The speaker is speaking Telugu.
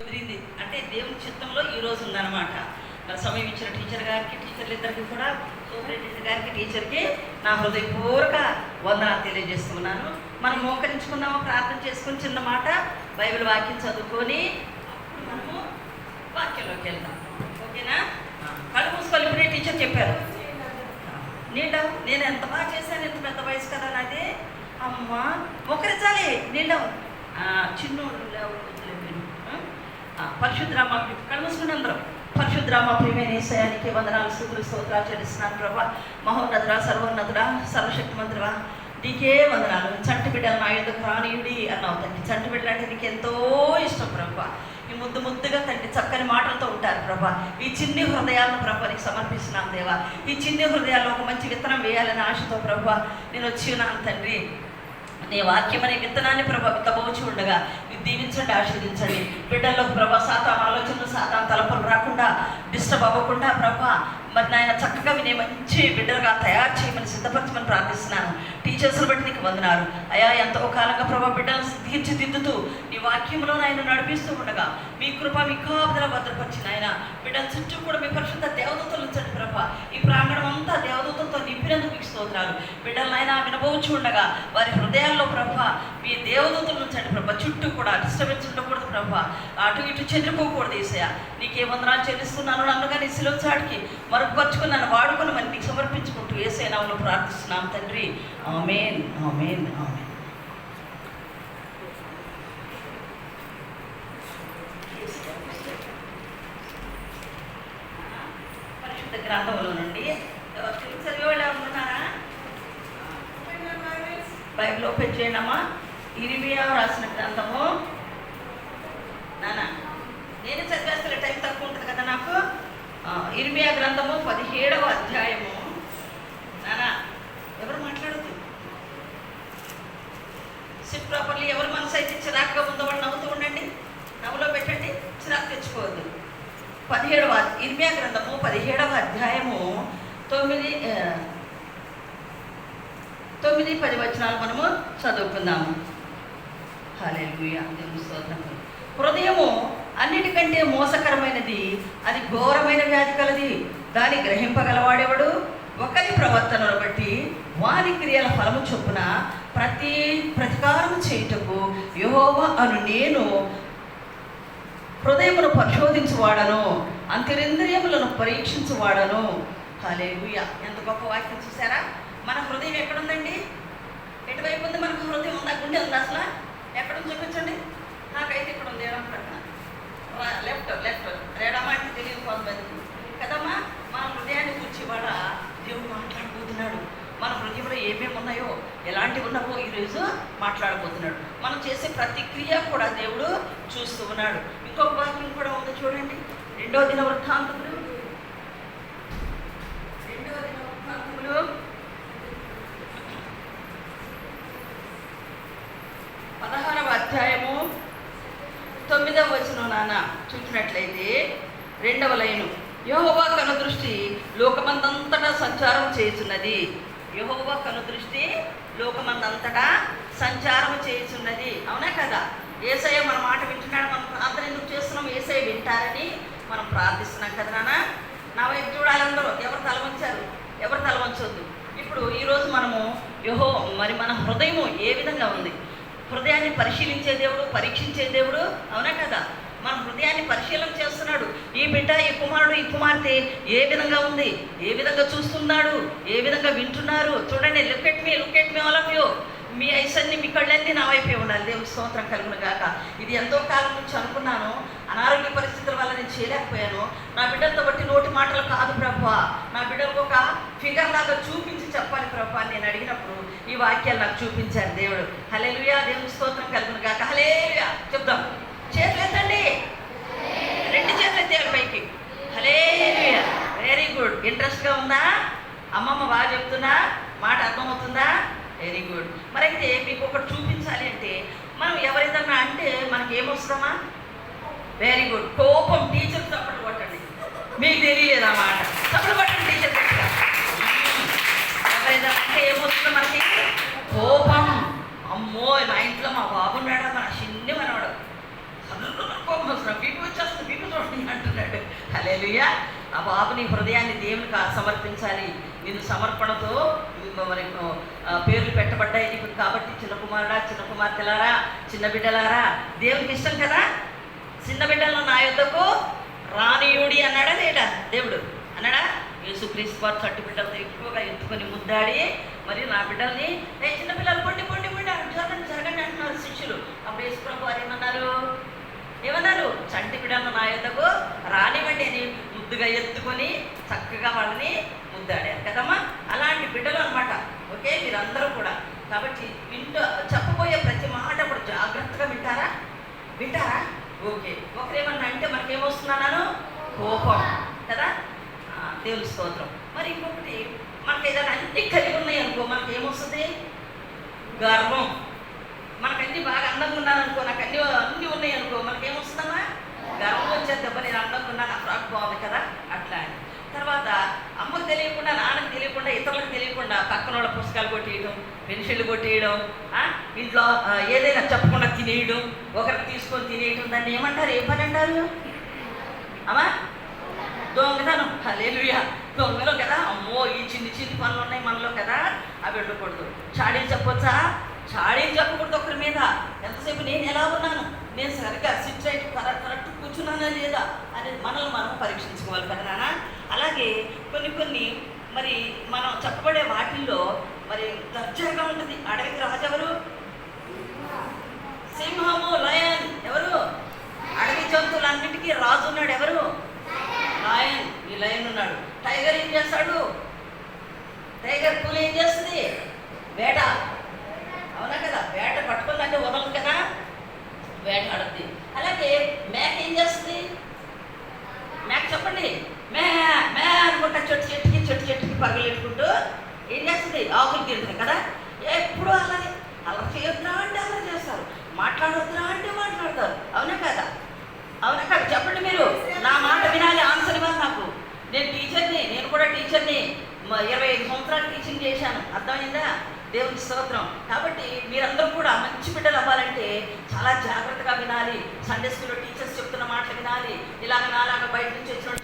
కుదిరింది. అంటే దేవుని చిత్తంలో ఈ రోజు ఉందన్నమాట. సమయం ఇచ్చిన టీచర్ గారికి టీచర్లు ఇద్దరికి కూడా సూపరింటెండెంట్ గారికి టీచర్కి నా హృదయపూర్వక వందనాలు తెలియజేస్తున్నాను. మనం మోకరించుకున్నాము ప్రార్థన చేసుకుని చిన్న మాట బైబిల్ వాక్యం చదువుకొని అప్పుడు మనము వాక్యంలోకి వెళ్దాం. ఓకేనా? కళ్ళు మూసుకొని ఇప్పుడే టీచర్ చెప్పారు. నీళ్ళ నేను ఎంత బాగా చేశాను ఎంత పెద్ద వయసు కదా నాది? అమ్మా మొక్కరించాలి నీళ్ళ. చిన్న పరిశుద్ధరామ కళ్ళు మూసుకుని అందరం పరిశుద్రామ ప్రియమైన ఏసయానికి వందనాలు స్థుతులు స్తోత్రాలు చెల్లిస్తున్నాను ప్రభా. మహోన్నతురా సర్వోన్నతురా సర్వశక్తిమంతురా నీకే వందనాలు. చంటి బిడ్డలు నా ఎందుకు రానియుడి అన్నావు తండ్రి చంటి బిడ్డలు అంటే నీకు ఎంతో ఇష్టం ప్రభా. ఈ ముద్దు ముద్దుగా తండ్రి చక్కని మాటలతో ఉంటారు ప్రభా. ఈ చిన్ని హృదయాలను ప్రభా నీకు సమర్పిస్తున్నాను దేవా. ఈ చిన్ని హృదయాల్లో ఒక మంచి విత్తనం వేయాలని ఆశతో ప్రభా నేను వచ్చి ఉన్నాను తండ్రి నీ వాక్యం అనే విత్తనాన్ని ప్రభా విత్తబోచి ఉండగా దీవించండి ఆశీర్దించండి బిడ్డల్లో ప్రభా సాతాన్ ఆలోచనలు సాతాన్ తలపలు రాకుండా డిస్టర్బ్ అవ్వకుండా ప్రభా మరి నాయన చక్కగా వినే మంచి బిడ్డలుగా తయారు చేయమని సిద్ధపరచమని ప్రార్థిస్తున్నాను. టీచర్స్ని బట్టి నీకు వందనాలు. అయా ఎంతో కాలంగా ప్రభా బిడ్డలను తీర్చిదిద్దుతూ నీ వాక్యంలో నాయన నడిపిస్తూ ఉండగా మీ కృప మీ కాపుదల భద్రపరిచిన ఆయన బిడ్డల చుట్టూ కూడా మీ పరిశుద్ధ దేవదూతలు ఉంచండి ప్రభా. ఈ ప్రాంగణం అంతా దేవదూతలతో నింపినందుకు మీకు స్తోత్రాలు. బిడ్డలనైనా వినబోచు ఉండగా వారి హృదయాల్లో ప్రభా మీ దేవదూతలు ఉంచండి ప్రభా. చుట్టూ కూడా డిస్టర్బెన్స్ ఉండకూడదు ప్రభా. అటు ఇటు చెదిరిపోకూడదు ఈసయ నీకే వందనాలు చెల్లిస్తున్నాను. నన్నుగా నీ సిలువ చాటికి మరుగుపరుచుకుని నన్ను వాడుకొని మరి నీకు సమర్పించుకుంటూ ఏసైనా ప్రార్థిస్తున్నాం తండ్రి. ఆమెన్ ఆమెన్ ఆమెన్ పరిశుద్ధ గ్రంథంలో నుండి ఎవరు బైబిల్ ఓపెన్ చేయండమ్మా. ఇరిమియా రాసిన గ్రంథము. నానా నేను చదివేస్తే టైం తక్కువ ఉంటుంది కదా నాకు? ఇరిమియా గ్రంథము పదిహేడవ అధ్యాయము నానా ఎవరు మాట్లాడద్దు సిట్ ప్రాపర్లీ ఎవరు మనసు అయితే చిరాకుగా ఉందో వాళ్ళు నవ్వుతూ ఉండండి నవ్వులో పెట్టండి చిరాకు తెచ్చుకోవద్దు పదిహేడవ ఇర్మియా గ్రంథము పదిహేడవ అధ్యాయము తొమ్మిది తొమ్మిది పది వచనాలు మనము చదువుకుందాము. హాలే స్తోత్రం హృదయము అన్నిటికంటే మోసకరమైనది అది ఘోరమైన వ్యాధి కలది. దాన్ని గ్రహింపగలవాడెవడు? ఒకరి ప్రవర్తనను బట్టి వారి క్రియల ఫలము చొప్పున ప్రతి ప్రతికారం చేయుటకు యహోవ అను నేను హృదయమును పరిశోధించువాడను అంతరింద్రియములను పరీక్షించువాడను. హల్లెలూయా. ఎంత గొప్ప వాక్యం చూసారా మన హృదయం ఎక్కడుందండి? ఎటువైపు ఉంది మనకు హృదయం? ఉందా గుండె ఉందా అసలు? ఎక్కడ చూపించండి. నాకైతే ఇక్కడ ఉంది ఎడం ప్రక్కన లెఫ్ట్ లెఫ్ట్. ఎడమ అంటే తెలియదు కొంతమంది కదమ్మా మన హృదయాన్ని గురించి ఇవాళ దేవుడు మాట్లాడబోతున్నాడు. మన హృదయంలో ఏమేమి ఉన్నాయో ఎలాంటివి ఉన్నావో ఈరోజు మాట్లాడబోతున్నాడు. మనం చేసే ప్రతి క్రియ కూడా దేవుడు చూస్తూ ఉన్నాడు. ఇంకొక వాక్యం కూడా ఉంది చూడండి. రెండో దిన వృత్తాంతములు. రెండో దిన వృత్తాంతములు. పదహారవ అధ్యాయము. తొమ్మిదవ వచనం నాన్న చూసినట్లయితే రెండవ లైను. యహోవా కనుదృష్టి లోకమందంతటా సంచారం చేయుచున్నది. యహోవా కనుదృష్టి లోకమందంతటా సంచారం చేస్తున్నది అవునా కదా? ఏసయ్య మన మాట వింటున్నాడు మనం ప్రార్థన ఎందుకు చేస్తున్నాం? ఏసయ్య వింటారని మనం ప్రార్థిస్తున్నాం కదా నాన్న. నా వైపు చూడాలందరూ ఎవరు తల వంచారు ఎవరు తల వంచొద్దు ఇప్పుడు ఈరోజు మనము యహో మరి మన హృదయము ఏ విధంగా ఉంది? హృదయాన్ని పరిశీలించే దేవుడు పరీక్షించే దేవుడు అవునా కదా? మన హృదయాన్ని పరిశీలన చేస్తున్నాడు. ఈ బిడ్డ ఈ కుమారుడు ఈ కుమార్తె ఏ విధంగా ఉంది? ఏ విధంగా చూస్తున్నాడు? ఏ విధంగా వింటున్నారు? చూడండి look at me look at me all of you మీ ఐశ్వర్ని మీ కళ్ళన్నీ నా వైపే ఉండాలి. దేవుని స్తోత్రం కలుగును గాక. ఇది ఎంతో కాలం నుంచి అనుకున్నాను. అనారోగ్య పరిస్థితుల వల్ల నేను చేయలేకపోయాను. నా బిడ్డలతో బట్టి నోటి మాటలు కాదు ప్రభా. నా బిడ్డలకు ఒక ఫిగర్ లాగా చూపించి చెప్పాలి ప్రభా అని నేను అడిగినప్పుడు ఈ వాక్యాలు నాకు చూపించారు దేవుడు. హలేలుయా దేవుని స్తోత్రం కలుగును గాక. హలేలుయా చెప్దాం చేతులు ఎత్తండి రెండు చేతులు ఎత్తారు పైకి హలేలుయా వెరీ గుడ్ ఇంట్రెస్ట్గా ఉందా అమ్మమ్మ బాగా చెప్తుందా మాట అర్థమవుతుందా వెరీ గుడ్ మరి అయితే మీకు ఒకటి చూపించాలి అంటే మనం ఎవరిదన్నా అంటే మనకి ఏమొస్తామా వెరీ గుడ్ కోపం టీచర్ చప్పట్లు కొట్టండి. మీకు తెలియలేదు అన్నమాట చప్పట్లు కొట్టండి టీచర్ ఎవరైనా అంటే ఏమొస్తుందో మనకి? కోపం. అమ్మో మా ఇంట్లో మా బాబున్నాడా మన చిన్ని మనవాడు. కోపం వస్తున్నా హల్లెలూయా. ఆ బాబుని హృదయాన్ని దేవునికి సమర్పించాలి నేను సమర్పణతో మరి పేర్లు పెట్టబడ్డాయి నీకు కాబట్టి చిన్న కుమారుడా చిన్న కుమార్తెలారా చిన్న బిడ్డలారా? దేవునికి ఇష్టం కదా? చిన్న బిడ్డలను నా యొద్దకు రానియుడి అన్నాడా లేడా దేవుడు అన్నాడా? యేసుక్రీస్తు వారు చట్టు బిడ్డలతో ఎక్కువగా ఎత్తుకొని ముద్దాడి మరి నా బిడ్డల్ని ఏ చిన్న పిల్లలు పొండి పొండి పొండి అటు జరగండి జరగండి అంటున్నారు శిష్యులు. అప్పుడు యేసుప్రభు వారు ఏమన్నారు? ఏమన్నారు? చంటి బిడ్డలను నా యొద్దకు రానివ్వండి అని ముద్దుగా ఎత్తుకొని చక్కగా వాళ్ళని ముద్దాడారు కదమ్మా? అలాంటి బిడ్డలు అనమాట ఓకే? మీరందరూ కూడా. కాబట్టి వింటూ చెప్పబోయే ప్రతి మాట కూడా జాగ్రత్తగా వింటారా? వింటారా? ఓకే. ఒకరేమన్నా అంటే మనకేమొస్తున్నాను కోపం. కదా? దేవుని స్తోత్రం. మరి ఇంకొకటి మనకి ఏదైనా అన్ని కలిగి ఉన్నాయి అనుకో మనకి ఏమొస్తుంది గర్వం. మనకు అన్ని బాగా అందంగా ఉన్నాను అనుకో నాకు అన్ని అన్ని ఉన్నాయి అనుకో మనకి ఏమొస్తుందమ్మా గర్వం వచ్చేది దెబ్బ నేను అందంగా ఉన్నాను ఆ ఫ్రాక్ బాగుంది కదా? అట్లా అని తర్వాత అమ్మకు తెలియకుండా నాన్నకు తెలియకుండా ఇతరులకు తెలియకుండా పక్కన వాళ్ళ పుస్తకాలు కొట్టేయడం పెన్సిళ్ళు కొట్టేయడం ఇంట్లో ఏదైనా చెప్పకుండా తినేయడం ఒకరికి తీసుకొని తినేయడం దాన్ని ఏమంటారు? ఏ పని అంటారు? అమ్మా? దొంగతనం. హలేలుయా దొంగలో కదా? అమ్మో ఈ చిన్ని చిన్ని పనులు ఉన్నాయి మనలో కదా? అవి వెళ్ళకూడదు చాడీలు చెప్పొచ్చా? చాడీలు చెప్పకూడదు ఒకరి మీద. ఎంతసేపు నేను ఎలా ఉన్నాను? నేను సరిగ్గా సిట్ రైట్ కరెక్ట్ కరెక్ట్ కూర్చున్నానా లేదా అనేది మనల్ని మనం పరీక్షించుకోవాలి కదా నాన్న? అలాగే కొన్ని కొన్ని మరి మనం చెప్పబడే వాటిల్లో మరి దర్జాగా ఉంటుంది. అడవికి రాజు ఎవరు? సింహము లయన్. ఎవరు? అడవి జంతువులన్నిటికీ రాజు ఉన్నాడు ఎవరు? లయన్. ఈ లయన్ ఉన్నాడు. టైగర్ ఏం చేస్తాడు? టైగర్ పూలు ఏం చేస్తుంది? వేట. అవునా కదా? వేట పట్టుకుందంటే వదలదు కదా? వేట ఆడుద్ది అలాగే మేక ఏం చేస్తుంది? మేక చెప్పండి. అనుకుంటా చెట్టు చెట్టుకి చెట్టు చెట్టుకి పగలెట్టుకుంటూ ఏం చేస్తుంది? ఆకులు తింటుంది కదా? ఎప్పుడు అలాగే అలా చేయొద్దురా అంటే అలా చేస్తారు. మాట్లాడొద్దురా అంటే మాట్లాడతారు. అవునా కదా? అవునా కదా? చెప్పండి మీరు. నా మాట వినాలి ఆన్సర్ ఇవ్వాలి నాకు. నేను టీచర్ని నేను కూడా టీచర్ని. ఇరవై ఐదు సంవత్సరాలు టీచింగ్ చేశాను. అర్థమైందా? దేవుని స్తోత్రం. కాబట్టి మీరందరూ కూడా మంచి బిడ్డలు అవ్వాలంటే చాలా జాగ్రత్తగా వినాలి. సండే స్కూల్లో టీచర్స్ చెప్తున్న మాటలు వినాలి. ఇలాగ నాలాగా బయట నుంచి వచ్చిన